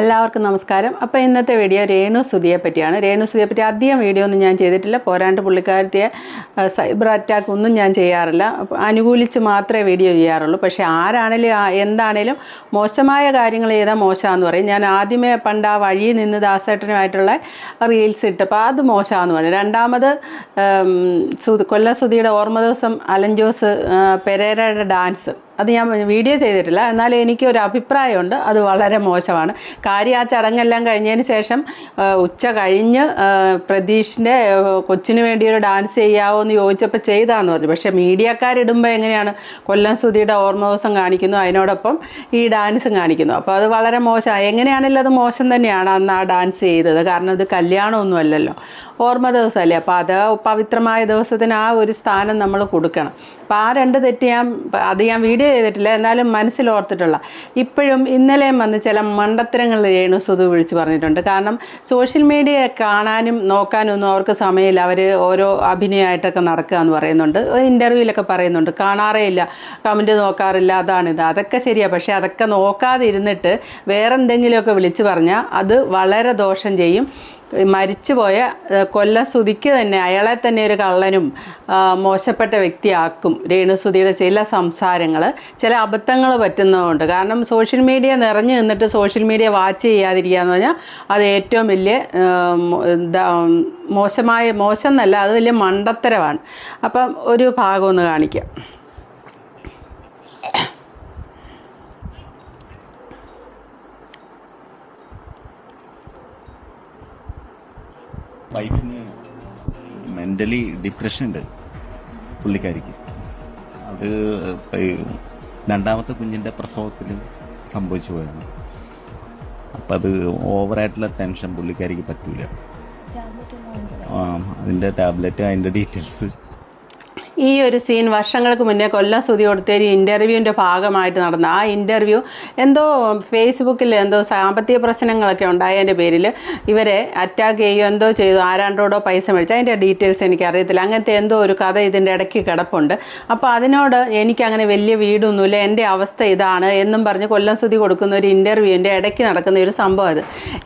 എല്ലാവർക്കും നമസ്കാരം. അപ്പോൾ ഇന്നത്തെ വീഡിയോ രേണു സുധിയെ പറ്റിയാണ്. രേണു സുധിയെ പറ്റി അധികം വീഡിയോ ഒന്നും ഞാൻ ചെയ്തിട്ടില്ല. പോരാണ്ട് പുള്ളിക്കാരത്തിയെ സൈബർ അറ്റാക്ക് ഒന്നും ഞാൻ ചെയ്യാറില്ല. അനുകൂലിച്ച് മാത്രമേ വീഡിയോ ചെയ്യാറുള്ളൂ. പക്ഷേ ആരാണേലും എന്താണേലും മോശമായ കാര്യങ്ങൾ ചെയ്താൽ മോശമാണെന്ന് പറയും. ഞാൻ ആദ്യമേ പണ്ട് ആ വഴിയിൽ നിന്ന് ദാസേട്ടനുമായിട്ടുള്ള റീൽസ് ഇട്ടപ്പോൾ അത് മോശമാണെന്ന് പറഞ്ഞു. രണ്ടാമത് കൊല്ല സുധിയുടെ ഓർമ്മ ദിവസം അലൻ ജോസ് പെരേരയുടെ ഡാൻസ് അത് ഞാൻ വീഡിയോ ചെയ്തിട്ടില്ല. എന്നാൽ എനിക്ക് ഒരു അഭിപ്രായമുണ്ട്. അത് വളരെ മോശമാണ്. കാര്യം ആ ചടങ്ങെല്ലാം കഴിഞ്ഞതിന് ശേഷം ഉച്ച കഴിഞ്ഞ് പ്രതീഷിന്റെ കൊച്ചിന് വേണ്ടി ഒരു ഡാൻസ് ചെയ്യാവോ എന്ന് ചോദിച്ചപ്പോൾ ചെയ്താന്ന് പറഞ്ഞു. പക്ഷേ മീഡിയക്കാരിടുമ്പോൾ എങ്ങനെയാണ് കൊല്ലം സുധിയുടെ ഓർമ്മ ദിവസം കാണിക്കുന്നു. അതിനോടൊപ്പം ഈ ഡാൻസും കാണിക്കുന്നു. അപ്പോൾ അത് വളരെ മോശമാണ്. എങ്ങനെയാണെങ്കിലും അത് മോശം തന്നെയാണ് അന്ന് ആ ഡാൻസ് ചെയ്തത്. കാരണം അത് കല്യാണമൊന്നും അല്ലല്ലോ. ഓർമ്മ ദിവസമല്ലേ? അപ്പോൾ അത് പവിത്രമായ ദിവസത്തിന് ആ ഒരു സ്ഥാനം നമ്മൾ കൊടുക്കണം. അപ്പോൾ ആ രണ്ട് തെറ്റ് ഞാൻ അത് ഞാൻ വീഡിയോ ചെയ്തിട്ടില്ല എന്നാലും മനസ്സിൽ ഓർത്തിട്ടുള്ള. ഇപ്പോഴും ഇന്നലെയും വന്ന് ചില മണ്ടത്തരങ്ങൾ രേണു സുധു വിളിച്ച് പറഞ്ഞിട്ടുണ്ട്. കാരണം സോഷ്യൽ മീഡിയ കാണാനും നോക്കാനും ഒന്നും അവർക്ക് സമയമില്ല. അവർ ഓരോ അഭിനയമായിട്ടൊക്കെ നടക്കുക എന്ന് പറയുന്നുണ്ട്. ഇന്റർവ്യൂവിലൊക്കെ പറയുന്നുണ്ട്. കാണാറേ ഇല്ല. കമന്റ് നോക്കാറില്ല. അതാണിത് അതൊക്കെ ശരിയാണ് പക്ഷേ അതൊക്കെ നോക്കാതിരുന്നിട്ട് വേറെന്തെങ്കിലുമൊക്കെ വിളിച്ച് പറഞ്ഞാൽ അത് വളരെ ദോഷം ചെയ്യും. മരിച്ചുപോയ പോയ കൊല്ല സുധിക്ക് തന്നെ അയാളെ തന്നെ ഒരു കള്ളനും മോശപ്പെട്ട വ്യക്തിയാക്കും രേണുസുതിയുടെ ചില സംസാരങ്ങൾ ചില അബദ്ധങ്ങൾ പറ്റുന്നതുകൊണ്ട് കാരണം സോഷ്യൽ മീഡിയ നിറഞ്ഞു നിന്നിട്ട് സോഷ്യൽ മീഡിയ വാച്ച് ചെയ്യാതിരിക്കുക എന്ന് പറഞ്ഞാൽ അത് ഏറ്റവും വലിയ മോശമായ മോശം എന്നല്ല അത് വലിയ മണ്ടത്തരമാണ്. അപ്പം ഒരു ഭാഗം ഒന്ന് കാണിക്കാം. വൈഫിന് മെന്റലി ഡിപ്രഷൻ ഉണ്ട് പുള്ളിക്കാരിക്ക്. അത് രണ്ടാമത്തെ കുഞ്ഞിന്റെ പ്രസവത്തിൽ സംഭവിച്ചു പോയാണ് അപ്പം അത് ഓവറായിട്ടുള്ള ടെൻഷൻ പുള്ളിക്കാരിക്ക് പറ്റൂല. അതിന്റെ ടാബ്ലറ്റ് അതിന്റെ ഡീറ്റെയിൽസ് ഈ ഒരു സീൻ വർഷങ്ങൾക്ക് മുന്നേ കൊല്ലം സ്തുതി കൊടുത്ത ഒരു ഇന്റർവ്യൂവിന്റെ ഭാഗമായിട്ട് നടന്ന ആ ഇന്റർവ്യൂ എന്തോ ഫേസ്ബുക്കിൽ എന്തോ സാമ്പത്തിക പ്രശ്നങ്ങളൊക്കെ ഉണ്ടായതിന്റെ പേരിൽ ഇവരെ അറ്റാക്ക് ചെയ്യുകയോ എന്തോ ചെയ്തു ആരാണ്ടോടോ പൈസ മേടിച്ചു അതിന്റെ ഡീറ്റെയിൽസ് എനിക്കറിയത്തില്ല. അങ്ങനത്തെ എന്തോ ഒരു കഥ ഇതിന്റെ ഇടയ്ക്ക് കിടപ്പുണ്ട്. അപ്പോൾ അതിനോട് എനിക്കങ്ങനെ വലിയ വീടൊന്നുമില്ല എന്റെ അവസ്ഥ ഇതാണ് എന്നും പറഞ്ഞ് കൊല്ലം സ്തുതി കൊടുക്കുന്ന ഒരു ഇന്റർവ്യൂവിന്റെ ഇടയ്ക്ക് നടക്കുന്ന ഒരു സംഭവം അത്.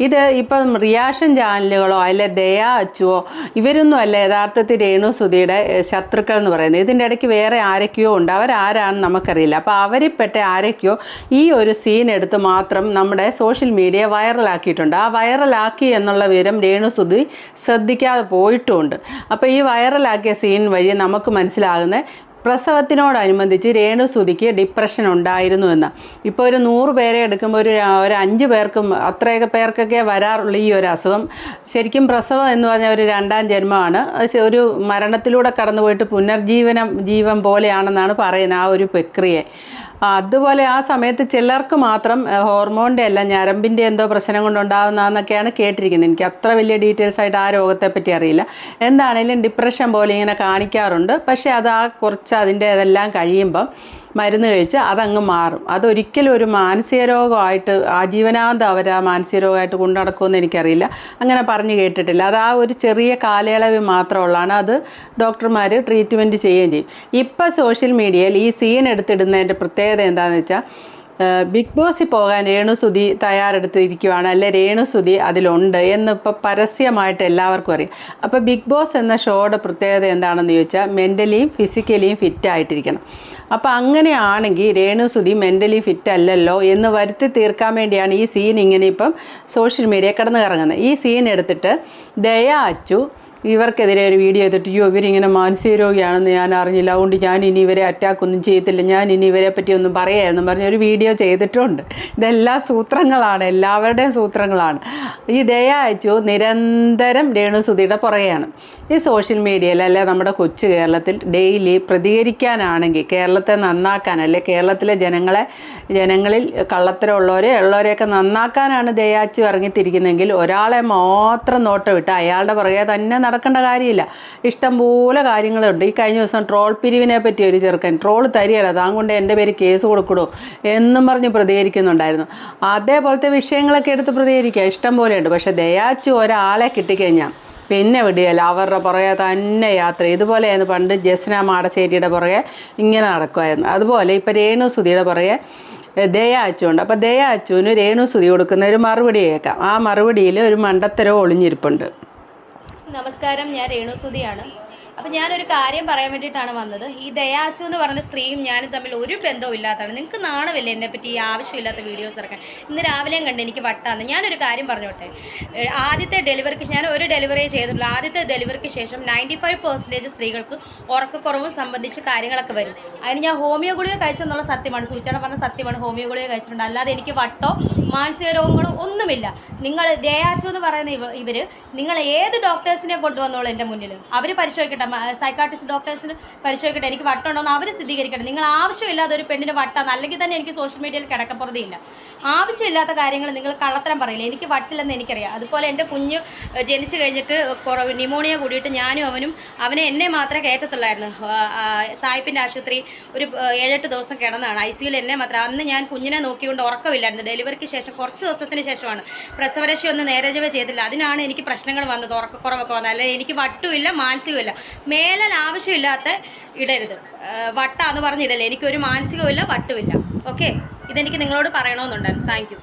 ഇത് ഇപ്പം റിയാക്ഷൻ ചാനലുകളോ അല്ലെ ദയാ അച്ചുവോ ഇവരൊന്നും അല്ല യഥാർത്ഥത്തിൽ രേണു സുധിയുടെ ശത്രുക്കൾ എന്ന് പറയുന്നത്. ഇതിന്റെ ഇടയ്ക്ക് വേറെ ആരൊക്കെയോ ഉണ്ട്. അവരാരാണെന്ന് നമുക്കറിയില്ല. അപ്പോൾ അവരിൽപ്പെട്ട ആരൊക്കെയോ ഈ ഒരു സീൻ എടുത്ത് മാത്രം നമ്മുടെ സോഷ്യൽ മീഡിയ വൈറലാക്കിയിട്ടുണ്ട് ആ വൈറലാക്കി എന്നുള്ള വിവരം രേണു സുധി ശ്രദ്ധിക്കാതെ പോയിട്ടുമുണ്ട് അപ്പോൾ ഈ വൈറലാക്കിയ സീൻ വഴി നമുക്ക് മനസ്സിലാകുന്ന പ്രസവത്തിനോടനുബന്ധിച്ച് രേണു സുധിക്ക് ഡിപ്രഷൻ ഉണ്ടായിരുന്നു എന്ന് ഇപ്പോൾ ഒരു നൂറ് പേരെ എടുക്കുമ്പോൾ ഒരു ഒരു അഞ്ച് പേർക്കും അത്രയൊക്കെ പേർക്കൊക്കെ വരാറുള്ള ഈ ഒരു അസുഖം. ശരിക്കും പ്രസവം എന്ന് പറഞ്ഞാൽ ഒരു രണ്ടാം ജന്മമാണ്. ഒരു മരണത്തിലൂടെ കടന്നുപോയിട്ട് പുനർജീവനം ജീവൻ പോലെയാണെന്നാണ് പറയുന്നത് ആ ഒരു പ്രക്രിയ. അതുപോലെ ആ സമയത്ത് ചിലർക്ക് മാത്രം ഹോർമോണിന്റെ അല്ല ഞരമ്പിന്റെ എന്തോ പ്രശ്നം കൊണ്ടുണ്ടാകുന്നതെന്നൊക്കെയാണ് കേട്ടിരിക്കുന്നത്. എനിക്ക് അത്ര വലിയ ഡീറ്റെയിൽസ് ആയിട്ട് ആ രോഗത്തെപ്പറ്റി അറിയില്ല. എന്താണേലും ഡിപ്രഷൻ പോലെ ഇങ്ങനെ കാണിക്കാറുണ്ട്. പക്ഷേ അത് ആ കുറച്ച് അതിന്റെ ഇതെല്ലാം കഴിയുമ്പം മരുന്ന് കഴിച്ച് അതങ്ങ് മാറും. അതൊരിക്കലും ഒരു മാനസിക രോഗമായിട്ട് ആജീവനാന്തം അവർ ആ മാനസിക രോഗമായിട്ട് കൊണ്ടു നടക്കുമെന്ന് എനിക്കറിയില്ല. അങ്ങനെ പറഞ്ഞു കേട്ടിട്ടില്ല. അത് ആ ഒരു ചെറിയ കാലയളവിൽ മാത്രമുള്ളതാണ്. അത് ഡോക്ടർമാർ ട്രീറ്റ്മെന്റ് ചെയ്യുകയും ചെയ്യും. ഇപ്പം സോഷ്യൽ മീഡിയയിൽ ഈ സീൻ എടുത്തിടുന്നതിന്റെ പ്രത്യേകത എന്താണെന്ന് വെച്ചാൽ ബിഗ് ബോസിൽ പോകാൻ രേണുസുതി തയ്യാറെടുത്തിരിക്കുകയാണ് അല്ലെ രേണുസുതി അതിലുണ്ട് എന്നിപ്പോൾ പരസ്യമായിട്ട് എല്ലാവർക്കും അറിയാം. അപ്പോൾ ബിഗ് ബോസ് എന്ന ഷോയുടെ പ്രത്യേകത എന്താണെന്ന് ചോദിച്ചാൽ മെന്റലിയും ഫിസിക്കലിയും ഫിറ്റ് ആയിട്ടിരിക്കണം. അപ്പോൾ അങ്ങനെയാണെങ്കിൽ രേണുസുതി മെന്റലി ഫിറ്റ് അല്ലല്ലോ എന്ന് വരുത്തി തീർക്കാൻ വേണ്ടിയാണ് ഈ സീൻ ഇങ്ങനെ ഇപ്പം സോഷ്യൽ മീഡിയ കടന്നു കറങ്ങുന്നത് ഈ സീൻ എടുത്തിട്ട് ദയ അച്ചു ഇവർക്കെതിരെ ഒരു വീഡിയോ ചെയ്തിട്ട് യോ ഇവരിങ്ങനെ മാനസിക രോഗിയാണെന്ന് ഞാൻ അറിഞ്ഞില്ല. അതുകൊണ്ട് ഞാൻ ഇനി ഇവരെ അറ്റാക്ക് ഒന്നും ചെയ്യത്തില്ല. ഞാൻ ഇനി ഇവരെ പറ്റി ഒന്നും പറയാമെന്നും പറഞ്ഞ ഒരു വീഡിയോ ചെയ്തിട്ടുണ്ട്. ഇതെല്ലാ സൂത്രങ്ങളാണ്. എല്ലാവരുടെയും സൂത്രങ്ങളാണ്. ഈ ദയ അയച്ചു നിരന്തരം രേണുസുതിയുടെ പുറകെയാണ്. ഈ സോഷ്യൽ മീഡിയയിൽ അല്ലെ നമ്മുടെ കൊച്ചു കേരളത്തിൽ ഡെയിലി പ്രതികരിക്കാനാണെങ്കിൽ കേരളത്തെ നന്നാക്കാൻ അല്ലെ കേരളത്തിലെ ജനങ്ങളെ ജനങ്ങളിൽ കള്ളത്തരമുള്ളവരെ ഉള്ളവരെയൊക്കെ നന്നാക്കാനാണ് ദയാച്ചു ഇറങ്ങിത്തിരിക്കുന്നതെങ്കിൽ ഒരാളെ മാത്രം നോട്ടം വിട്ട് അയാളുടെ പുറകെ തന്നെ നടക്കേണ്ട കാര്യമില്ല. ഇഷ്ടംപോലെ കാര്യങ്ങളുണ്ട്. ഈ കഴിഞ്ഞ ദിവസം ട്രോൾ പിരിവിനെ പറ്റി ഒരു ചെറുക്കൻ ട്രോൾ തരികയല്ല. താൻ കൊണ്ട് എന്റെ പേര് കേസ് കൊടുക്കണോ എന്നും പറഞ്ഞ് പ്രതികരിക്കുന്നുണ്ടായിരുന്നു. അതേപോലത്തെ വിഷയങ്ങളൊക്കെ എടുത്ത് പ്രതികരിക്കുക. ഇഷ്ടം പോലെയുണ്ട്. പക്ഷേ ദയാച്ചു ഒരാളെ കിട്ടിക്കഴിഞ്ഞാൽ പിന്നെ വിടിയല്ല അവരുടെ പുറകെ തന്നെ യാത്ര. ഇതുപോലെയായിരുന്നു പണ്ട് ജസ്ന മാടശ്ശേരിയുടെ പുറകെ ഇങ്ങനെ നടക്കുമായിരുന്നു. അതുപോലെ ഇപ്പം രേണു സുധിയുടെ പുറകെ ദയ അച്ചുണ്ട് അപ്പോൾ ദയ അച്ചുവിന് രേണു സുതി കൊടുക്കുന്ന ഒരു മറുപടി കേൾക്കാം. ആ മറുപടിയിൽ ഒരു മണ്ടത്തരവ് ഒളിഞ്ഞിരിപ്പുണ്ട്. നമസ്കാരം ഞാൻ രേണു രേണുസുതിയാണ് അപ്പം ഞാനൊരു കാര്യം പറയാൻ വേണ്ടിയിട്ടാണ് വന്നത്. ഈ ദയാച്ചു എന്ന് പറഞ്ഞ സ്ത്രീയും ഞാനും തമ്മിൽ ഒരു ബന്ധവും ഇല്ലാത്തതാണ്. നിങ്ങൾക്ക് നാണമില്ല എന്നെ പറ്റി ഈ ആവശ്യമില്ലാത്ത വീഡിയോസ് ഇറക്കാൻ ഇന്ന് രാവിലെയും കണ്ട് എനിക്ക് വട്ടാന്ന്. ഞാനൊരു കാര്യം പറഞ്ഞോട്ടെ. ആദ്യത്തെ ഡെലിവറിക്ക് ഞാൻ ഒരു ഡെലിവറി ചെയ്തിട്ടുള്ളൂ. ആദ്യത്തെ ഡെലിവറിക്ക് ശേഷം നയന്റി ഫൈവ് പെർസെന്റേജ് സ്ത്രീകൾക്ക് ഉറക്കക്കുറവും സംബന്ധിച്ച് കാര്യങ്ങളൊക്കെ വരും. അതിന് ഞാൻ ഹോമിയോ ഗുളിക കഴിച്ചെന്നുള്ള സത്യമാണ്. സൂചന പറഞ്ഞ സത്യമാണ്. ഹോമിയോ ഗുളിക കഴിച്ചിട്ടുണ്ട്. അല്ലാതെ എനിക്ക് വട്ടോ മാനസിക രോഗങ്ങളോ ഒന്നുമില്ല. നിങ്ങൾ ദയാച്ചു എന്ന് പറയുന്ന ഇവർ നിങ്ങൾ ഏത് ഡോക്ടേഴ്സിനെ കൊണ്ടുവന്നോളൂ എന്റെ മുന്നിൽ അവർ പരിശോധിക്കട്ടെ. സൈക്കാട്രിസ്റ്റ് ഡോക്ടേഴ്സിന് പരിശോധിക്കട്ടെ. എനിക്ക് വട്ടുണ്ടോന്ന് അവർ സ്ഥിരീകരിക്കട്ടെ. നിങ്ങൾ ആവശ്യമില്ലാതെ ഒരു പെണ്ണിന് വട്ടാന്ന് അല്ലെങ്കിൽ തന്നെ എനിക്ക് സോഷ്യൽ മീഡിയയിൽ കിടക്കപ്പുറതയില്ല. ആവശ്യമില്ലാത്ത കാര്യങ്ങൾ നിങ്ങൾ കള്ളത്തരം പറയില്ല. എനിക്ക് വട്ടില്ലെന്ന് എനിക്കറിയാം. അതുപോലെ എന്റെ കുഞ്ഞ് ജനിച്ചു കഴിഞ്ഞിട്ട് കുറവ് ന്യൂമോണിയ കൂടിയിട്ട് ഞാനും അവനും അവനെ എന്നെ മാത്രമേ കയറ്റത്തുള്ളായിരുന്നു. സായിപ്പിന്റെ ആശുപത്രി ഒരു ഏഴെട്ട് ദിവസം കിടന്നതാണ്. ഐ സിയിൽ എന്നെ മാത്രം. അന്ന് ഞാൻ കുഞ്ഞിനെ നോക്കിക്കൊണ്ട് ഉറക്കമില്ലായിരുന്നു. ഡെലിവറിക്ക് ശേഷം കുറച്ച് ദിവസത്തിന് ശേഷമാണ് പ്രസവരക്ഷ ഒന്ന് നേരജവ ചെയ്തില്ല. അതിനാണ് എനിക്ക് പ്രശ്നങ്ങൾ വന്നത്. ഉറക്കക്കുറവൊക്കെ വന്നത്. അല്ലെങ്കിൽ എനിക്ക് വട്ടുമില്ല മാനസികമില്ല മേലാൽ ആവശ്യമില്ലാത്ത ഇടരുത്. വട്ടാന്ന് പറഞ്ഞിടല്ലേ? എനിക്കൊരു മാനസികമില്ല വട്ടുമില്ല. ഓക്കെ ഇതെനിക്ക് നിങ്ങളോട് പറയണമെന്നുണ്ടായിരുന്നു. താങ്ക്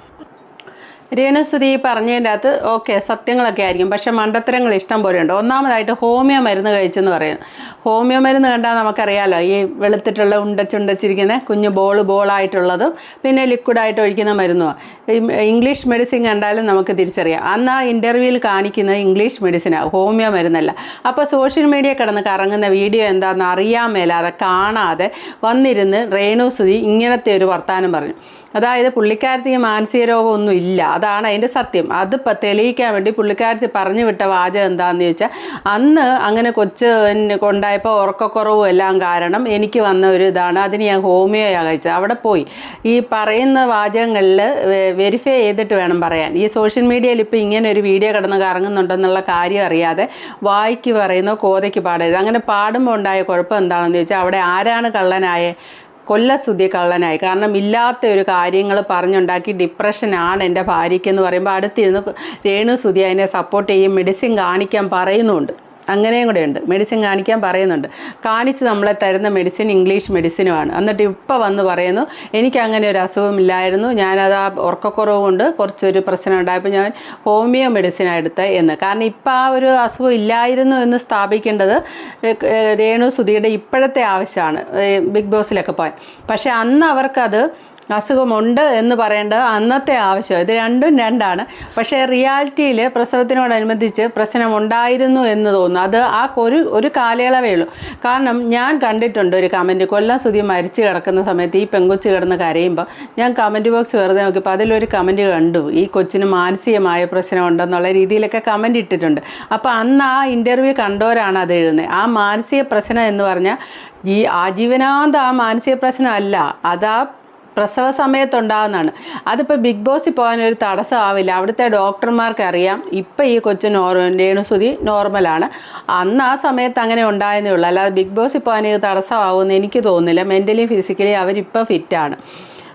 രേണുസുതി പറഞ്ഞതിന്റെ അകത്ത് ഓക്കെ സത്യങ്ങളൊക്കെ ആയിരിക്കും. പക്ഷേ മണ്ടത്തരങ്ങൾ ഇഷ്ടം പോലെ ഉണ്ട്. ഒന്നാമതായിട്ട് ഹോമിയോ മരുന്ന് കഴിച്ചെന്ന് പറയുന്നത് ഹോമിയോ മരുന്ന് കണ്ടാൽ നമുക്കറിയാലോ ഈ വെളുത്തിട്ടുള്ള ഉണ്ടച്ചുണ്ടച്ചിരിക്കുന്ന കുഞ്ഞു ബോൾ ബോളായിട്ടുള്ളതും പിന്നെ ലിക്വിഡായിട്ട് ഒഴിക്കുന്ന മരുന്നുമാണ് ഇംഗ്ലീഷ് മെഡിസിൻ കണ്ടാലും നമുക്ക് തിരിച്ചറിയാം. അന്ന് ആ ഇന്റർവ്യൂവിൽ കാണിക്കുന്നത് ഇംഗ്ലീഷ് മെഡിസിനാണ് ഹോമിയോ മരുന്നല്ല. അപ്പോൾ സോഷ്യൽ മീഡിയ കിടന്ന് കറങ്ങുന്ന വീഡിയോ എന്താണെന്ന് അറിയാൻ മേലാതെ കാണാതെ വന്നിരുന്ന് രേണുസുതി ഇങ്ങനത്തെ ഒരു വർത്തമാനം പറഞ്ഞു. അതായത് പുള്ളിക്കാരത്തിക്ക് മാനസിക രോഗമൊന്നും ഇല്ല. അതാണ് അതിന്റെ സത്യം. അതിപ്പോൾ തെളിയിക്കാൻ വേണ്ടി പുള്ളിക്കാരത്തി പറഞ്ഞു വിട്ട വാചകം എന്താണെന്ന് ചോദിച്ചാൽ അന്ന് അങ്ങനെ കൊച്ച് കൊണ്ടായപ്പോൾ ഉറക്കക്കുറവും എല്ലാം കാരണം എനിക്ക് വന്ന ഒരു ഇതാണ്. അതിന് ഞാൻ ഹോമിയോയാണ് കഴിച്ചത്. അവിടെ പോയി. ഈ പറയുന്ന വാചകങ്ങളിൽ വെരിഫൈ ചെയ്തിട്ട് വേണം പറയാൻ. ഈ സോഷ്യൽ മീഡിയയിൽ ഇപ്പോൾ ഇങ്ങനെ ഒരു വീഡിയോ കിടന്ന് കറങ്ങുന്നുണ്ടെന്നുള്ള കാര്യം അറിയാതെ വായിക്ക് പറയുന്ന കോതയ്ക്ക് പാടരുത്. അങ്ങനെ പാടുമ്പോൾ ഉണ്ടായ കുഴപ്പം എന്താണെന്ന് ചോദിച്ചാൽ അവിടെ ആരാണ് കള്ളനായേ? കൊല്ലസുതി കള്ളനായി കാരണം ഇല്ലാത്ത ഒരു കാര്യങ്ങൾ പറഞ്ഞുണ്ടാക്കി ഡിപ്രഷനാണ് എന്റെ ഭാര്യയ്ക്കെന്ന് പറയുമ്പോൾ അടുത്തിരുന്ന് രേണു സുതി അതിനെ സപ്പോർട്ട് ചെയ്യും മെഡിസിൻ കാണിക്കാൻ പറയുന്നുണ്ട്. അങ്ങനെയും കൂടെ ഉണ്ട്. മെഡിസിൻ കാണിക്കാൻ പറയുന്നുണ്ട്. കാണിച്ച് നമ്മളെ തരുന്ന മെഡിസിൻ ഇംഗ്ലീഷ് മെഡിസിനുമാണ് എന്നിട്ട് ഇപ്പോൾ വന്ന് പറയുന്നു എനിക്ക് അങ്ങനെ ഒരു അസുഖമില്ലായിരുന്നു ഞാനത് ആ ഉറക്കക്കുറവ് കൊണ്ട് കുറച്ചൊരു പ്രശ്നം ഉണ്ടായപ്പോൾ ഞാൻ ഹോമിയോ മെഡിസിൻ എടുത്ത് എന്ന്. കാരണം ഇപ്പം ആ ഒരു അസുഖം ഇല്ലായിരുന്നു എന്ന് സ്ഥാപിക്കേണ്ടത് രേണു സുധിയുടെ ഇപ്പോഴത്തെ ആവശ്യമാണ്. ബിഗ് ബോസിലൊക്കെ പോയാൽ. പക്ഷേ അന്ന് അവർക്കത് അസുഖമുണ്ട് എന്ന് പറയേണ്ടത് അന്നത്തെ ആവശ്യം. ഇത് രണ്ടും രണ്ടാണ്. പക്ഷേ റിയാലിറ്റിയിൽ പ്രസവത്തിനോടനുബന്ധിച്ച് പ്രശ്നമുണ്ടായിരുന്നു എന്ന് തോന്നുന്നു. അത് ആ ഒരു ഒരു കാലയളവേ ഉള്ളൂ. കാരണം ഞാൻ കണ്ടിട്ടുണ്ട് ഒരു കമന്റ് കൊല്ലം സുതി മരിച്ചു കിടക്കുന്ന സമയത്ത് ഈ പെങ്കൊച്ച് കിടന്ന് കരയുമ്പോൾ ഞാൻ കമന്റ് ബോക്സ് വെറുതെ നോക്കിയപ്പോൾ അതിലൊരു കമന്റ് കണ്ടു. ഈ കൊച്ചിന് മാനസികമായ പ്രശ്നമുണ്ടെന്നുള്ള രീതിയിലൊക്കെ കമന്റ് ഇട്ടിട്ടുണ്ട്. അപ്പോൾ അന്ന് ആ ഇന്റർവ്യൂ കണ്ടവരാണ് അത് എഴുതുന്നത്. ആ മാനസിക പ്രശ്നം എന്ന് പറഞ്ഞാൽ ഈ ആജീവനാന്ത ആ മാനസിക പ്രശ്നമല്ല അതാ പ്രസവ സമയത്തുണ്ടാകുന്നതാണ് അതിപ്പോൾ ബിഗ് ബോസിൽ പോകാൻ ഒരു തടസ്സമാവില്ല. അവിടുത്തെ ഡോക്ടർമാർക്ക് അറിയാം ഇപ്പം ഈ കൊച്ചു നോർ രേണുസുതി നോർമലാണ്. അന്ന് ആ സമയത്ത് അങ്ങനെ ഉണ്ടായെന്നേ ഉള്ളൂ. അല്ലാതെ ബിഗ് ബോസിൽ പോകാൻ ഇത് തടസ്സമാകുമെന്ന് എനിക്ക് തോന്നുന്നില്ല. മെന്റലി ഫിസിക്കലി അവരിപ്പോൾ ഫിറ്റാണ്.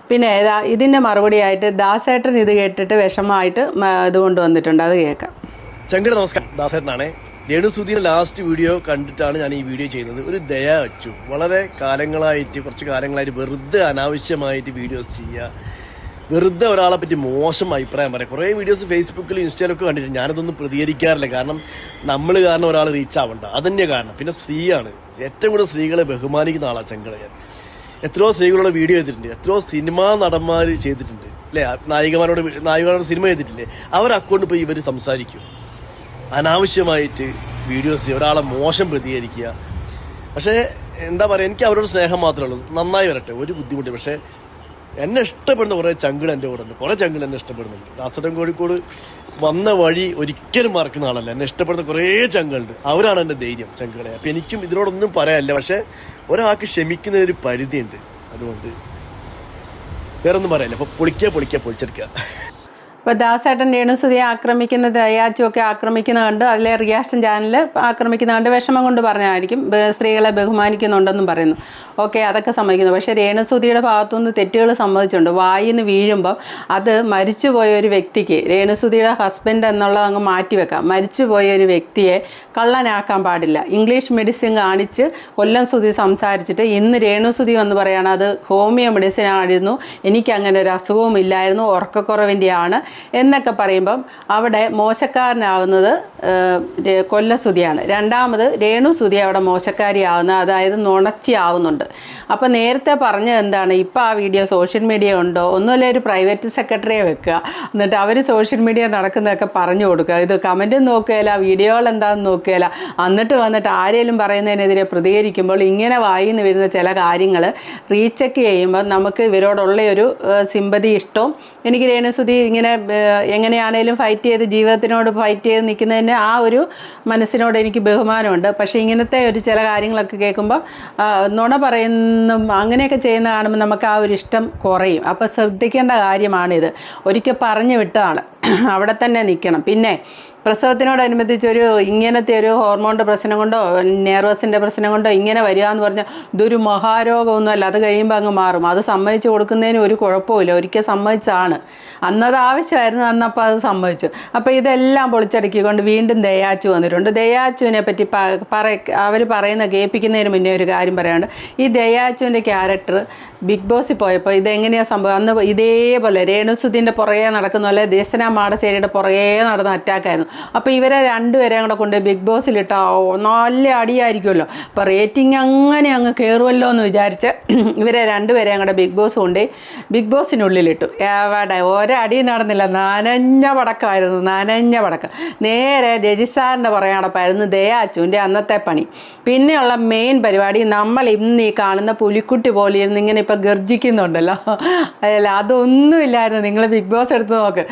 പിന്നെ ഏതാ ഇതിന്റെ മറുപടിയായിട്ട് ദാസേട്ടൻ ഇത് കേട്ടിട്ട് വിഷമമായിട്ട് ഇത് കൊണ്ടുവന്നിട്ടുണ്ട്. അത് കേൾക്കാം. ചങ്കട് നമസ്കാരം. ദാസേട്ടനാണ്. രേണുസുധീന്റെ ലാസ്റ്റ് വീഡിയോ കണ്ടിട്ടാണ് ഞാൻ ഈ വീഡിയോ ചെയ്യുന്നത്. ഒരു ദയ അച്ചു. വളരെ കാലങ്ങളായിട്ട് കുറച്ച് കാലങ്ങളായിട്ട് വെറുതെ അനാവശ്യമായിട്ട് വീഡിയോസ് ചെയ്യുക. വെറുതെ ഒരാളെ പറ്റി മോശം അഭിപ്രായം പറയാം കുറേ വീഡിയോസ് ഫേസ്ബുക്കിലും ഇൻസ്റ്റയിലൊക്കെ കണ്ടിട്ടുണ്ട്. ഞാനതൊന്നും പ്രതികരിക്കാറില്ല. കാരണം നമ്മൾ കാരണം ഒരാൾ റീച്ച് ആവണ്ട. അതന്നെ കാരണം. പിന്നെ സ്ത്രീയാണ്. ഏറ്റവും കൂടുതൽ സ്ത്രീകളെ ബഹുമാനിക്കുന്ന ആളാണ് ചെങ്കള ഞാൻ. എത്രയോ സ്ത്രീകളുടെ വീഡിയോ ചെയ്തിട്ടുണ്ട്. എത്രയോ സിനിമാ നടന്മാർ ചെയ്തിട്ടുണ്ട്. അല്ലേ? നായികമാരോട് നായികമാരോട് സിനിമ ചെയ്തിട്ടില്ലേ? അവർ അക്കൗണ്ട് പോയി ഇവർ സംസാരിക്കും. അനാവശ്യമായിട്ട് വീഡിയോസ് ഒരാളെ മോശം പ്രതികരിക്കുക. പക്ഷേ എന്താ പറയുക എനിക്ക് അവരോട് സ്നേഹം മാത്രമേ ഉള്ളൂ. നന്നായി വരട്ടെ ഒരു ബുദ്ധിമുട്ട്. പക്ഷേ എന്നെ ഇഷ്ടപ്പെടുന്ന കുറേ ചങ്കിൾ എന്റെ കൂടെ ഉണ്ട്. കുറേ ചങ്കിൾ എന്നെ ഇഷ്ടപ്പെടുന്നുണ്ട്. കാസർഗോഡ് കോഴിക്കോട് വന്ന വഴി ഒരിക്കലും മറക്കുന്ന ആളല്ല. എന്നെ ഇഷ്ടപ്പെടുന്ന കുറേ ചങ്കളുണ്ട്. അവരാണ് എന്റെ ധൈര്യം ചങ്കളെ. അപ്പം എനിക്കും ഇതിനോടൊന്നും പറയാനില്ല. പക്ഷേ ഒരാൾക്ക് ക്ഷമിക്കുന്ന ഒരു പരിധിയുണ്ട്. അതുകൊണ്ട് വേറൊന്നും പറയാനില്ല അപ്പോൾ പൊളിക്കുക പൊളിക്കുക പൊളിച്ചെടുക്കുക. ഇപ്പോൾ ദാസേട്ടൻ രേണുസുതിയെ ആക്രമിക്കുന്ന ദയാച്ചുമൊക്കെ ആക്രമിക്കുന്ന കണ്ട് അതിലെ റിയാക്ഷൻ ചാനൽ ആക്രമിക്കുന്ന കണ്ട് വിഷമം കൊണ്ട് പറഞ്ഞായിരിക്കും സ്ത്രീകളെ ബഹുമാനിക്കുന്നുണ്ടെന്നും പറയുന്നു. ഓക്കെ അതൊക്കെ സമ്മതിക്കുന്നു. പക്ഷേ രേണുസുതിയുടെ ഭാഗത്തുനിന്ന് തെറ്റുകൾ സംഭവിച്ചിട്ടുണ്ട് വായിൽ നിന്ന് വീഴുമ്പം അത് മരിച്ചുപോയ ഒരു വ്യക്തിക്ക് രേണുസുതിയുടെ ഹസ്ബൻഡ് എന്നുള്ളത് അങ്ങ് മാറ്റിവെക്കാം. മരിച്ചുപോയ ഒരു വ്യക്തിയെ കള്ളനാക്കാൻ പാടില്ല. ഇംഗ്ലീഷ് മെഡിസിൻ കാണിച്ച് കൊല്ലം സുതി സംസാരിച്ചിട്ട് ഇന്ന് രേണുസുതി എന്ന് പറയുകയാണ് അത് ഹോമിയോ മെഡിസിൻ ആയിരുന്നു. എനിക്ക് അങ്ങനെ ഒരു അസുഖവും ഇല്ലായിരുന്നു ഉറക്കക്കുറവിന്റെയാണ് എന്നൊക്കെ പറയുമ്പം അവിടെ മോശക്കാരനാവുന്നത് കൊല്ലസുതിയാണ്. രണ്ടാമത് രേണുസുതി അവിടെ മോശക്കാരി ആവുന്ന അതായത് നുണച്ചി ആവുന്നുണ്ട് അപ്പോൾ നേരത്തെ പറഞ്ഞത് എന്താണ്? ഇപ്പോൾ ആ വീഡിയോ സോഷ്യൽ മീഡിയ ഉണ്ടോ? ഒന്നുമല്ല ഒരു പ്രൈവറ്റ് സെക്രട്ടറിയെ വെക്കുക? എന്നിട്ട് അവർ സോഷ്യൽ മീഡിയ നടക്കുന്നതൊക്കെ പറഞ്ഞു കൊടുക്കുക. ഇത് കമന്റ് നോക്കുകയില്ല വീഡിയോകൾ എന്താണെന്ന് നോക്കുകയില്ല. എന്നിട്ട് വന്നിട്ട് ആരെങ്കിലും പറയുന്നതിനെതിരെ പ്രതികരിക്കുമ്പോൾ ഇങ്ങനെ വായിന്ന് വരുന്ന ചില കാര്യങ്ങൾ റീചെക്ക് ചെയ്യുമ്പോൾ നമുക്ക് ഇവരോടുള്ള ഒരു സിമ്പതി ഇഷ്ടവും. എനിക്ക് രേണുസുതി ഇങ്ങനെ എങ്ങനെയാണേലും ഫൈറ്റ് ചെയ്ത് ജീവിതത്തിനോട് ഫൈറ്റ് ചെയ്ത് നിൽക്കുന്നതിന് ആ ഒരു മനസ്സിനോട് എനിക്ക് ബഹുമാനമുണ്ട്. പക്ഷേ ഇങ്ങനത്തെ ഒരു ചില കാര്യങ്ങളൊക്കെ കേൾക്കുമ്പോൾ നുണ പറയുന്ന അങ്ങനെയൊക്കെ ചെയ്യുന്ന കാണുമ്പോൾ നമുക്ക് ആ ഒരു ഇഷ്ടം കുറയും. അപ്പോൾ ശ്രദ്ധിക്കേണ്ട കാര്യമാണിത്. ഒരിക്കൽ പറഞ്ഞു വിട്ടതാണ്. അവിടെ തന്നെ നിൽക്കണം പിന്നെ പ്രസവത്തിനോടനുബന്ധിച്ച് ഒരു ഇങ്ങനത്തെ ഒരു ഹോർമോണിന്റെ പ്രശ്നം കൊണ്ടോ നെർവസിന്റെ പ്രശ്നം കൊണ്ടോ ഇങ്ങനെ വരിക എന്ന് പറഞ്ഞാൽ ഇതൊരു മഹാരോഗമൊന്നുമല്ല. അത് കഴിയുമ്പോൾ അങ്ങ് മാറും. അത് സമ്മതിച്ചു കൊടുക്കുന്നതിന് ഒരു കുഴപ്പമില്ല ഒരിക്കൽ സമ്മതിച്ചാണ്. അന്നത് ആവശ്യമായിരുന്നു അന്നപ്പോൾ അത് സമ്മതിച്ചു. അപ്പോൾ ഇതെല്ലാം പൊളിച്ചടക്കിക്കൊണ്ട് വീണ്ടും ദയാച്ചു വന്നിട്ടുണ്ട്. ദയാച്ചുവിനെ പറ്റി പറ അവർ പറയുന്ന കേൾപ്പിക്കുന്നതിന് മുന്നേ ഒരു കാര്യം പറയാനുണ്ട്. ഈ ദയാച്ചുവിന്റെ ക്യാരക്ടർ ബിഗ് ബോസിൽ പോയപ്പോൾ ഇതെങ്ങനെയാണ് സംഭവം? അന്ന് ഇതേപോലെ രേണുസുതിന്റെ പുറകെ നടക്കുന്ന പോലെ ദേശന മാടശ്ശേരിയുടെ പുറകെ നടന്ന അറ്റാക്കായിരുന്നു അപ്പോൾ ഇവരെ രണ്ടുപേരെയും കൂടെ കൊണ്ട് ബിഗ് ബോസിലിട്ട നല്ല അടിയായിരിക്കുമല്ലോ. അപ്പോൾ റേറ്റിംഗ് അങ്ങനെ അങ്ങ് കയറുമല്ലോ എന്ന് വിചാരിച്ച് ഇവരെ രണ്ടുപേരെയും കൂടെ ബിഗ് ബോസ് കൊണ്ട് ബിഗ് ബോസിനുള്ളിലിട്ടു എവിടെ? ഒരടി നടന്നില്ല. നനഞ്ഞ പടക്കമായിരുന്നു. നനഞ്ഞ പടക്കം. നേരെ രജിസാറിന്റെ പുറകെ നടപ്പായിരുന്നു ദയാച്ചുവിന്റെ അന്നത്തെ പണി. പിന്നെയുള്ള മെയിൻ പരിപാടി നമ്മൾ ഇന്ന് ഈ കാണുന്ന പുലിക്കുട്ടി പോലെ ഇരുന്ന് ഇങ്ങനെ ഇപ്പം ഗർജിക്കുന്നുണ്ടല്ലോ. അല്ല അതൊന്നുമില്ലായിരുന്നു. നിങ്ങൾ ബിഗ് ബോസ് എടുത്ത് നോക്ക്.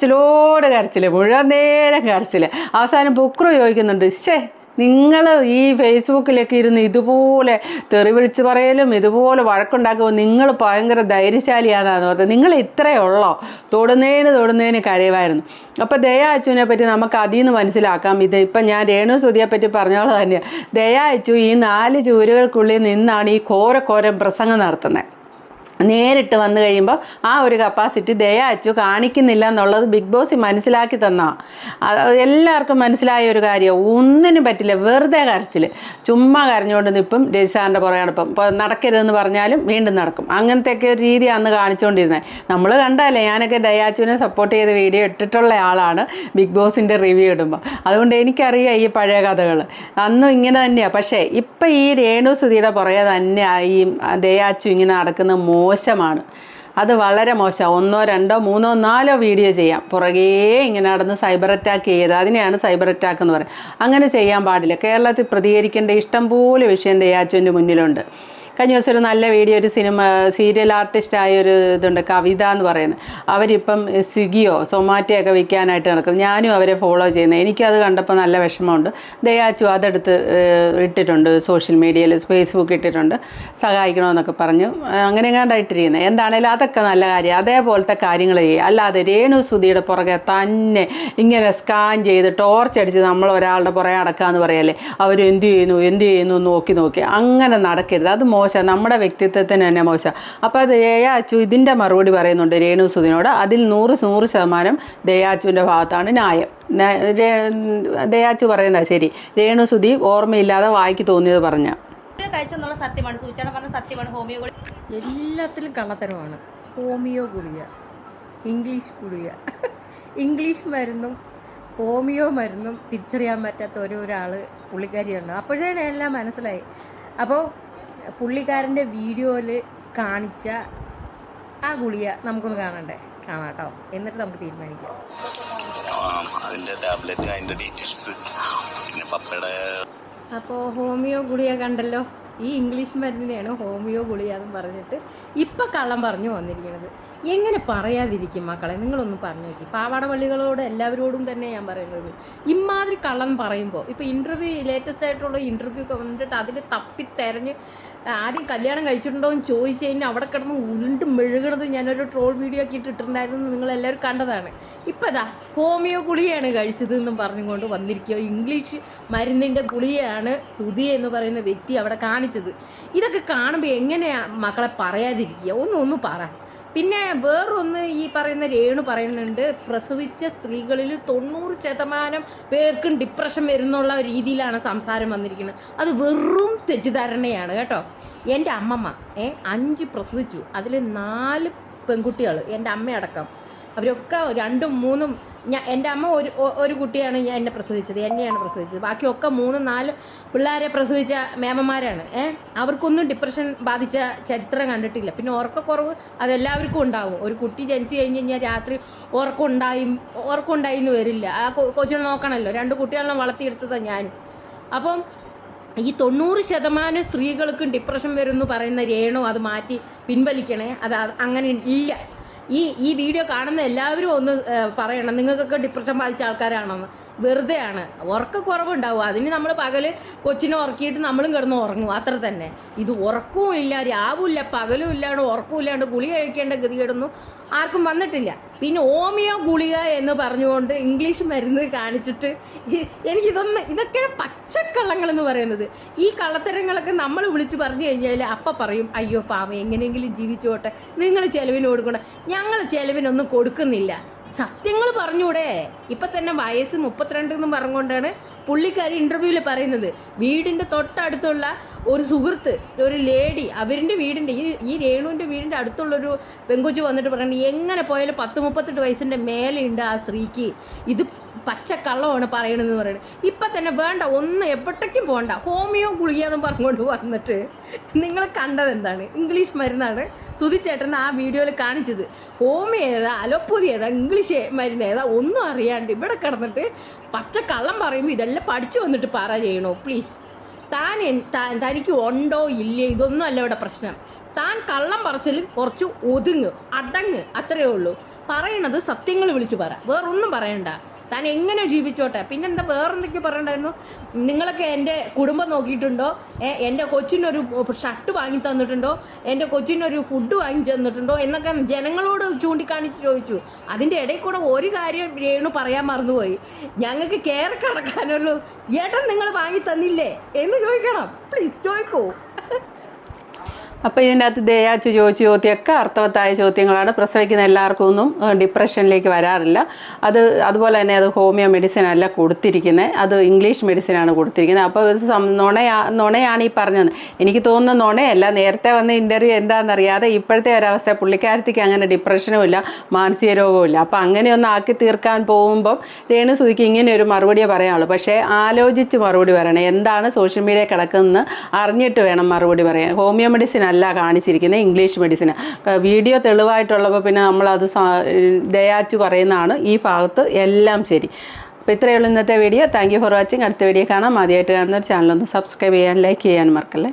കരച്ചിലോട് കരച്ചിൽ മുഴുവൻ നേരം കരച്ചിൽ അവസാനം ബുക്രു ചോദിക്കുന്നുണ്ട് ശേ നിങ്ങൾ ഈ ഫേസ്ബുക്കിലൊക്കെ ഇരുന്ന് ഇതുപോലെ തെറി വിളിച്ച് പറയലും ഇതുപോലെ വഴക്കുണ്ടാക്കുമ്പോൾ നിങ്ങൾ ഭയങ്കര ധൈര്യശാലിയാണെന്ന് പറഞ്ഞത് നിങ്ങൾ ഇത്രയേ ഉള്ളോ? തൊടുന്നതിന് തൊടുന്നതിന് കരയുമായിരുന്നു. അപ്പോൾ ദയ അച്ചുവിനെ പറ്റി നമുക്ക് അതിൽ നിന്ന് മനസ്സിലാക്കാം. ഇത് ഇപ്പം ഞാൻ രേണു സുതിയെ പറ്റി പറഞ്ഞോളെ തന്നെയാണ് ദയ അച്ചു ഈ നാല് ചൂരുകൾക്കുള്ളിൽ നിന്നാണ് ഈ ഘോരഘോരം പ്രസംഗം നടത്തുന്നത് നേരിട്ട് വന്നു കഴിയുമ്പോൾ ആ ഒരു കപ്പാസിറ്റി ദയ അച്ചു കാണിക്കുന്നില്ല എന്നുള്ളത് ബിഗ് ബോസ് മനസ്സിലാക്കി തന്ന. എല്ലാവർക്കും മനസ്സിലായ ഒരു കാര്യം? ഒന്നിനും പറ്റില്ല. വെറുതെ കരച്ചിൽ ചുമ്മാ കരഞ്ഞുകൊണ്ട് നിൽപ്പും രജിസാറിന്റെ പുറകെ നടപ്പം. ഇപ്പോൾ നടക്കരുതെന്ന് പറഞ്ഞാലും വീണ്ടും നടക്കും. അങ്ങനത്തെയൊക്കെ ഒരു രീതി അന്ന് കാണിച്ചുകൊണ്ടിരുന്നത് നമ്മൾ കണ്ടല്ലേ ഞാനൊക്കെ ദയാച്ചുവിനെ സപ്പോർട്ട് ചെയ്ത വീഡിയോ ഇട്ടിട്ടുള്ള ആളാണ് ബിഗ് ബോസിന്റെ റിവ്യൂ ഇടുമ്പോൾ അതുകൊണ്ട് എനിക്കറിയാം ഈ പഴയ കഥകൾ അന്നും ഇങ്ങനെ തന്നെയാണ് പക്ഷേ ഇപ്പം ഈ രേണു സുധിയുടെ പുറകെ തന്നെ ഈ ദയാച്ചു ഇങ്ങനെ നടക്കുന്ന മോശമാണ്. അത് വളരെ മോശം ഒന്നോ രണ്ടോ മൂന്നോ നാലോ വീഡിയോ ചെയ്യാം. പുറകേ ഇങ്ങനെ നടന്ന് സൈബർ അറ്റാക്ക് ചെയ്ത് അതിനെയാണ് സൈബർ അറ്റാക്ക് എന്ന് പറയുന്നത്. അങ്ങനെ ചെയ്യാൻ പാടില്ല. കേരളത്തിൽ പ്രതികരിക്കേണ്ട ഇഷ്ടം പോലെ വിഷയം ദയാച്ചുവിന്റെ മുന്നിലുണ്ട്. കഴിഞ്ഞ ദിവസം ഒരു നല്ല വീഡിയോ ഒരു സിനിമ സീരിയൽ ആർട്ടിസ്റ്റായ ഒരു ഇതുണ്ട് കവിത എന്ന് പറയുന്നത്. അവരിപ്പം സ്വിഗ്ഗിയോ സൊമാറ്റോ ഒക്കെ വിൽക്കാനായിട്ട് നടക്കുന്നത് ഞാനും അവരെ ഫോളോ ചെയ്യുന്നത് എനിക്കത് കണ്ടപ്പോൾ നല്ല വിഷമമുണ്ട്. ദയാച്ചു അതെടുത്ത് ഇട്ടിട്ടുണ്ട് സോഷ്യൽ മീഡിയയിൽ ഫേസ്ബുക്ക് ഇട്ടിട്ടുണ്ട്. സഹായിക്കണമെന്നൊക്കെ പറഞ്ഞു. അങ്ങനെ എങ്ങാണ്ടായിട്ടിരിക്കുന്നത് എന്താണേലും അതൊക്കെ നല്ല കാര്യം. അതേപോലത്തെ കാര്യങ്ങൾ ചെയ്യുക. അല്ലാതെ രേണു സുധിയുടെ പുറകെ തന്നെ ഇങ്ങനെ സ്കാൻ ചെയ്ത് ടോർച്ച് അടിച്ച് നമ്മൾ ഒരാളുടെ പുറകെ അടക്കാമെന്ന് പറയല്ലേ? എന്ത് ചെയ്യുന്നു? എന്ത് ചെയ്യുന്നു? നോക്കി നോക്കി. അങ്ങനെ നടക്കരുത്. അത് മോശം നമ്മുടെ വ്യക്തിത്വത്തിന് തന്നെ മോശം. അപ്പോൾ ദയാച്ചു ഇതിന്റെ മറുപടി പറയുന്നുണ്ട് രേണു സുധിനോട്. അതിൽ നൂറ് നൂറ് ശതമാനം ദയാച്ചുവിന്റെ ഭാഗത്താണ് ന്യായം. ദയാച്ചു പറയുന്നത് ശരി. രേണു സുധി ഓർമ്മയില്ലാതെ വായിക്ക് തോന്നിയത് പറഞ്ഞ. സത്യമാണ്. പറഞ്ഞ സത്യമാണ്. ഹോമിയോ എല്ലാത്തിലും കള്ളത്തരമാണ്. ഹോമിയോ ഗുളിക. ഇംഗ്ലീഷ് ഗുളിക. ഇംഗ്ലീഷ് മരുന്നും ഹോമിയോ മരുന്നും തിരിച്ചറിയാൻ പറ്റാത്ത ഒരു ഒരാൾ പുള്ളിക്കാരിയുണ്ട്. അപ്പോഴേ എല്ലാം മനസ്സിലായി. അപ്പോൾ പുള്ളിക്കാരന്റെ വീഡിയോയിൽ കാണിച്ച ആ ഗുളിക നമുക്കൊന്ന് കാണണ്ടേ? കാണാട്ടോ. കേട്ടോ എന്നിട്ട് നമുക്ക് തീരുമാനിക്കാം. ടാബ്ലറ്റ് ഡീറ്റെയിൽസ് പിന്നെ പപ്പയുടെ അപ്പോൾ ഹോമിയോ ഗുളിക കണ്ടല്ലോ? ഈ ഇംഗ്ലീഷ് മരുന്നിനെയാണ് ഹോമിയോ ഗുളിക എന്ന് പറഞ്ഞിട്ട് ഇപ്പം കള്ളം പറഞ്ഞു വന്നിരിക്കുന്നത് എങ്ങനെ പറയാതിരിക്കും മക്കളെ? നിങ്ങളൊന്ന് പറഞ്ഞു നോക്കി. പാവാടവള്ളികളോട് എല്ലാവരോടും തന്നെ ഞാൻ പറയുന്നത് ഇമാതിരി കള്ളം പറയുമ്പോൾ ഇപ്പോൾ ഇന്റർവ്യൂ ലേറ്റസ്റ്റ് ആയിട്ടുള്ള ഇന്റർവ്യൂ ഒക്കെ വന്നിട്ട് അതിൽ തപ്പി തെരഞ്ഞ് ആദ്യം കല്യാണം കഴിച്ചിട്ടുണ്ടോ എന്ന് ചോദിച്ചു കഴിഞ്ഞാൽ അവിടെ കിടന്ന് ഉരുണ്ട് മെഴുകണത് ഞാനൊരു ട്രോൾ വീഡിയോ ഒക്കെ ഇട്ടിട്ടുണ്ടായിരുന്നു നിങ്ങൾ എല്ലാവരും കണ്ടതാണ്. ഇപ്പം ഇതാ ഹോമിയോ ഗുളിയാണ് കഴിച്ചത് എന്നും പറഞ്ഞുകൊണ്ട് വന്നിരിക്കുക. ഇംഗ്ലീഷ് മരുന്നിന്റെ ഗുളിയാണ് സുധി എന്ന് പറയുന്ന വ്യക്തി അവിടെ കാണിച്ചത്. ഇതൊക്കെ കാണുമ്പോൾ എങ്ങനെയാണ് മക്കളെ പറയാതിരിക്കുക? ഒന്ന് ഒന്ന് പറ. പിന്നെ വേറൊന്ന് ഈ പറയുന്ന രേണു പറയുന്നുണ്ട് പ്രസവിച്ച സ്ത്രീകളിൽ തൊണ്ണൂറ് ശതമാനം പേർക്കും ഡിപ്രഷൻ വരുന്നുള്ള രീതിയിലാണ് സംസാരം വന്നിരിക്കുന്നത്. അത് വെറും തെറ്റിദ്ധാരണയാണ് കേട്ടോ. എന്റെ അമ്മമ്മ ഏ അഞ്ച് പ്രസവിച്ചു. അതിൽ നാല് പെൺകുട്ടികൾ എന്റെ അമ്മയടക്കം. അവരൊക്കെ രണ്ടും മൂന്നും ഞാൻ എന്റെ അമ്മ ഒരു ഒരു കുട്ടിയാണ് ഞാൻ എന്നെ പ്രസവിച്ചത് എന്നെയാണ് പ്രസവിച്ചത്. ബാക്കിയൊക്കെ മൂന്നും നാല് പിള്ളേരെ പ്രസവിച്ച മേമന്മാരാണ്. ഏഹ് അവർക്കൊന്നും ഡിപ്രഷൻ ബാധിച്ച ചരിത്രം കണ്ടിട്ടില്ല. പിന്നെ ഉറക്കക്കുറവ് അതെല്ലാവർക്കും ഉണ്ടാവും. ഒരു കുട്ടി ജനിച്ചു കഴിഞ്ഞ് കഴിഞ്ഞാൽ രാത്രി ഉറക്കമുണ്ടായി ഉറക്കമുണ്ടായി എന്ന് വരില്ല. ആ കൊച്ചിനെ നോക്കണമല്ലോ രണ്ട് കുട്ടികളെ വളർത്തിയെടുത്തതാണ് ഞാനും അപ്പം ഈ തൊണ്ണൂറ് ശതമാനം സ്ത്രീകൾക്കും ഡിപ്രഷൻ വരുന്നു പറയുന്ന രേണു അത് മാറ്റി പിൻവലിക്കണേ. അത് അങ്ങനെ ഇല്ല. ഈ ഈ വീഡിയോ കാണുന്ന എല്ലാവരും ഒന്ന് പറയണം. നിങ്ങൾക്കൊക്കെ ഡിപ്രഷൻ ബാധിച്ച ആൾക്കാരാണെന്ന്. വെറുതെയാണ്. ഉറക്കക്കുറവുണ്ടാവും അതിന് നമ്മൾ പകൽ കൊച്ചിനെ ഉറക്കിയിട്ട് നമ്മളും കിടന്ന് ഉറങ്ങും. അത്ര തന്നെ. ഇത് ഉറക്കവും ഇല്ല രാവുമില്ല പകലും ഇല്ലാണ്ട് ഉറക്കവും ഇല്ലാണ്ട് ഗുളിക കഴിക്കേണ്ട ഗതികേടൊന്നും ആർക്കും വന്നിട്ടില്ല. പിന്നെ ഓമിയോ ഗുളിക എന്ന് പറഞ്ഞുകൊണ്ട് ഇംഗ്ലീഷ് മരുന്ന് കാണിച്ചിട്ട് എനിക്കിതൊന്ന് ഇതൊക്കെയാണ് പച്ചക്കള്ളങ്ങൾ എന്ന് പറയുന്നത്. ഈ കള്ളത്തരങ്ങളൊക്കെ നമ്മൾ വിളിച്ച് പറഞ്ഞു കഴിഞ്ഞാൽ അപ്പം പറയും അയ്യോ പാവം എങ്ങനെയെങ്കിലും ജീവിച്ചോട്ടെ. നിങ്ങൾ ചെലവിന് കൊടുക്കണം. ഞങ്ങൾ ചെലവിനൊന്നും കൊടുക്കുന്നില്ല. സത്യങ്ങൾ പറഞ്ഞൂടെ. ഇപ്പം തന്നെ വയസ്സ് മുപ്പത്തിരണ്ട് എന്നും പറഞ്ഞുകൊണ്ടാണ് പുള്ളിക്കാരി ഇന്റർവ്യൂവിൽ പറയുന്നത് വീടിന്റെ തൊട്ടടുത്തുള്ള ഒരു സുഹൃത്ത് ഒരു ലേഡി അവരിന്റെ വീടിന്റെ ഈ ഈ രേണുവിന്റെ വീടിന്റെ അടുത്തുള്ളൊരു പെങ്കൊച്ചു വന്നിട്ട് പറയുന്നത് എങ്ങനെ പോയാലും പത്ത് മുപ്പത്തെട്ട് വയസ്സിന്റെ മേലെയുണ്ട് ആ സ്ത്രീക്ക്. ഇത് പച്ചക്കള്ളമാണ് പറയണതെന്ന് പറയുന്നത് ഇപ്പം തന്നെ വേണ്ട ഒന്ന് എവിടേക്കും പോകണ്ട ഹോമിയോ ഗുളികയെന്നും പറഞ്ഞുകൊണ്ട് വന്നിട്ട് നിങ്ങൾ കണ്ടത് എന്താണ്? ഇംഗ്ലീഷ് മരുന്നാണ് സുധിച്ചേട്ടൻ ആ വീഡിയോയിൽ കാണിച്ചത്. ഹോമിയോ ഏതാ അലോപ്പതി ഏതാ ഇംഗ്ലീഷ് മരുന്ന് ഏതാ ഒന്നും അറിയാണ്ട് ഇവിടെ കിടന്നിട്ട് പച്ചക്കള്ളം പറയുമ്പോൾ ഇതെല്ലാം പഠിച്ചു വന്നിട്ട് പറ ചെയ്യണോ? പ്ലീസ് താൻ തനിക്ക് ഉണ്ടോ ഇല്ലയോ ഇതൊന്നും അല്ല ഇവിടെ പ്രശ്നം. താൻ കള്ളം പറച്ചിൽ കുറച്ച് ഒതുങ്ങ് അടങ്ങ് അത്രയേ ഉള്ളൂ. പറയണത് സത്യങ്ങൾ വിളിച്ചു പറ. വേറൊന്നും പറയണ്ട. താൻ എങ്ങനെ ജീവിച്ചോട്ടെ? പിന്നെന്താ വേറെന്തൊക്കെ പറയണ്ടായിരുന്നു? നിങ്ങളൊക്കെ എന്റെ കുടുംബം നോക്കിയിട്ടുണ്ടോ? എന്റെ കൊച്ചിനൊരു ഷർട്ട് വാങ്ങി തന്നിട്ടുണ്ടോ? എന്റെ കൊച്ചിനൊരു ഫുഡ് വാങ്ങി തന്നിട്ടുണ്ടോ? എന്നൊക്കെ ജനങ്ങളോട് ചൂണ്ടിക്കാണിച്ച് ചോദിച്ചു. അതിന്റെ ഇടയിൽ കൂടെ ഒരു കാര്യം രേണു പറയാൻ മറന്നുപോയി. ഞങ്ങൾക്ക് കയറി കിടക്കാനുള്ളൂ ഏട്ടൻ നിങ്ങൾ വാങ്ങി തന്നില്ലേ? എന്ന് ചോദിക്കണം. പ്ലീസ് ചോദിക്കൂ. അപ്പോൾ ഇതിന്റെ അകത്ത് ദയാച്ചു ചോദിച്ചു ചോദ്യമൊക്കെ അർത്ഥവത്തായ ചോദ്യങ്ങളാണ്. പ്രസവിക്കുന്ന എല്ലാവർക്കും ഒന്നും ഡിപ്രഷനിലേക്ക് വരാറില്ല. അത് അതുപോലെ തന്നെ അത് ഹോമിയോ മെഡിസിൻ അല്ല കൊടുത്തിരിക്കുന്നത് അത് ഇംഗ്ലീഷ് മെഡിസിനാണ് കൊടുത്തിരിക്കുന്നത് അപ്പോൾ ഇത് നുണയാ നുണയാണ് ഈ പറഞ്ഞത്. എനിക്ക് തോന്നുന്ന നുണയല്ല. നേരത്തെ വന്ന ഇന്റർവ്യൂ എന്താണെന്നറിയാതെ ഇപ്പോഴത്തെ ഒരവസ്ഥ. പുള്ളിക്കാരത്തേക്ക് അങ്ങനെ ഡിപ്രഷനും ഇല്ല മാനസിക രോഗവും ഇല്ല. അപ്പോൾ അങ്ങനെയൊന്ന് ആക്കി തീർക്കാൻ പോകുമ്പം രേണു സുധിക്ക് ഇങ്ങനെ ഒരു മറുപടിയെ പറയാനുള്ളൂ. പക്ഷേ ആലോചിച്ച് മറുപടി പറയണം. എന്താണ് സോഷ്യൽ മീഡിയ കിടക്കുന്നത് അറിഞ്ഞിട്ട് വേണം മറുപടി പറയാൻ. ഹോമിയോ മെഡിസിൻ അല്ല കാണിച്ചിരിക്കുന്നത് ഇംഗ്ലീഷ് മെഡിസിൻ വീഡിയോ തെളിവായിട്ടുള്ളപ്പോൾ പിന്നെ നമ്മളത് ദയാച്ചു പറയുന്നതാണ് ഈ ഭാഗത്ത് എല്ലാം ശരി. അപ്പോൾ ഇത്രയേ ഉള്ളൂ ഇന്നത്തെ video thank you for watching അടുത്ത വീഡിയോ കാണാം. ആദ്യമായിട്ട് കാണുന്ന ചാനലൊന്ന് സബ്സ്ക്രൈബ് ചെയ്യാൻ ലൈക്ക് ചെയ്യാൻ മറക്കല്ലേ?